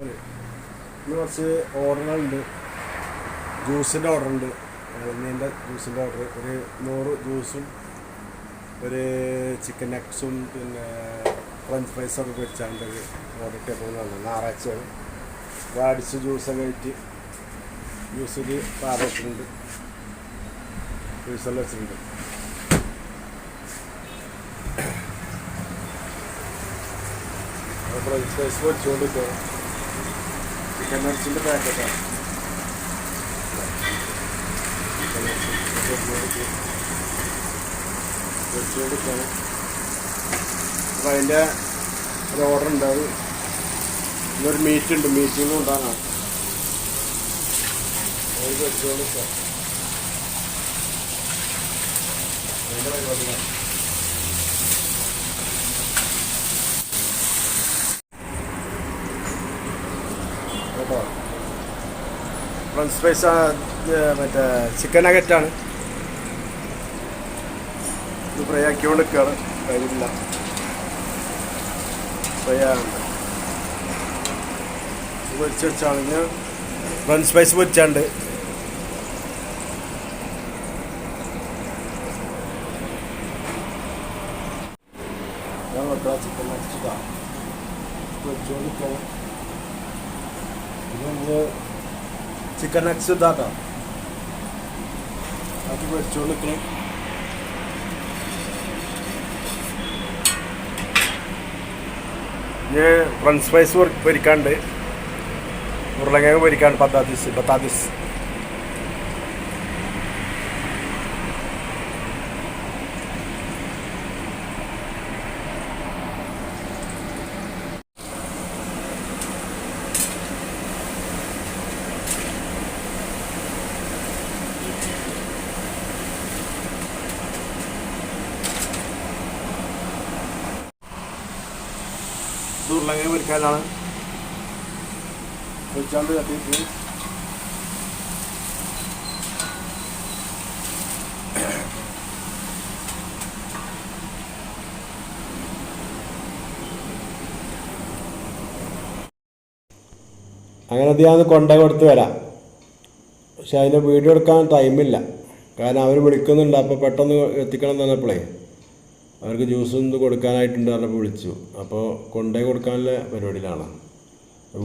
ഇന്ന് കുറച്ച് ഓർഡറുകളുണ്ട് ജ്യൂസിന്റെ ഓർഡർ ഉണ്ട്. ഇളനീന്റെ ജ്യൂസിന്റെ ഓർഡർ ഒരു നൂറ് ജ്യൂസും ഒരു ചിക്കൻ നക്സും പിന്നെ ഫ്രഞ്ച് ഫ്രൈസൊക്കെ ഒരു ഓർഡർ ടേബിളാണ് ഞായറാഴ്ചയാണ്. അപ്പോൾ അടിച്ച് ജ്യൂസൊക്കെ ആയിട്ട് ജ്യൂസിൽ പാറ വെച്ചിട്ടുണ്ട്. ജ്യൂസെല്ലാം വെച്ചിട്ടുണ്ട്. ഫ്രഞ്ച് ഫ്രൈസ് വെച്ചുകൊണ്ട് ചിക്കൻ നട്സിന്റെ പാക്കറ്റാണ് വെച്ചുകൊടുക്കാണ് അതിന്റെ ഒരു ഓർഡർ ഉണ്ട് അത് ഇന്നൊരു മീറ്റ് ഉണ്ട്. മീറ്റിംഗ് ഉണ്ടാകാം അത് വെച്ചുകൊടുക്കാം കേട്ടോ ഫ്രഞ്ച് ഫ്രൈസ് മറ്റേ ചിക്കൻ നഗറ്റാണ്. ഇത് ഫ്രൈ ആക്കിക്കൊണ്ട് നിൽക്കുകയാണ് കഴിഞ്ഞില്ല ഫ്രൈ ആകുന്നുണ്ട് പൊരിച്ച് വെച്ചാണെങ്കിൽ ഫ്രഞ്ച് ഫ്രൈസ് പൊരിച്ചാണ്ട്. ഞാൻ ചിക്കൻ നഗറ്റ് പൊരിച്ചുകൊണ്ട് നിൽക്കുകയാണ് ഇത് ചിക്കൻ നക്സ് ഇതാക്കാം. അത് പൊരിച്ചുകൊണ്ട് നിൽക്കണം ഇനി ഫ്രഞ്ച് ഫ്രൈസ് പൊരിക്കാണ്ട് ഉരുളക്കിഴങ്ങ് പൊരിക്കാണ്ട് പത്താത്തീസ് പത്താത്തീസ് ഇത് ഉരുളക്കിഴങ്ങ് പൊരിക്കാനാണ് കത്തിയിട്ട് അങ്ങനെ അത് ഞാൻ കൊണ്ടുപോയി കൊടുത്ത് വരാം. പക്ഷെ അതിന്റെ വീഡിയോ എടുക്കാൻ ടൈമില്ല കാരണം അവർ വിളിക്കുന്നുണ്ട്. അപ്പോൾ പെട്ടെന്ന് എത്തിക്കണം എന്ന് പറഞ്ഞപ്പോഴേ അവർക്ക് ജ്യൂസ് ഒന്ന് കൊടുക്കാനായിട്ടുണ്ട് പറഞ്ഞപ്പോൾ വിളിച്ചു. അപ്പോൾ കൊണ്ടുപോയി കൊടുക്കാനുള്ള പരിപാടിയിലാണ്.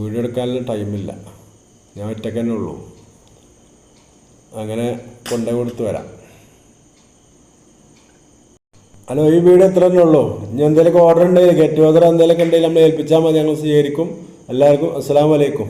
വീഡിയോ എടുക്കാനുള്ള ടൈമില്ല. ഞാൻ ഒറ്റയ്ക്ക് തന്നെ ഉള്ളൂ. അങ്ങനെ കൊണ്ടുപോയി കൊടുത്തു വരാം. ഹലോ ഈ വീഡിയോ എത്ര തന്നെ ഉള്ളൂ? ഇനി എന്തെങ്കിലുമൊക്കെ ഓർഡർ ഉണ്ടെങ്കിൽ ഗെറ്റ് ടുഗദർ എന്തെങ്കിലുമൊക്കെ ഉണ്ടെങ്കിൽ നമ്മൾ ഏൽപ്പിച്ചാൽ മതി. ഞങ്ങൾ സ്വീകരിക്കും. എല്ലാവർക്കും അസ്സാം വലൈക്കും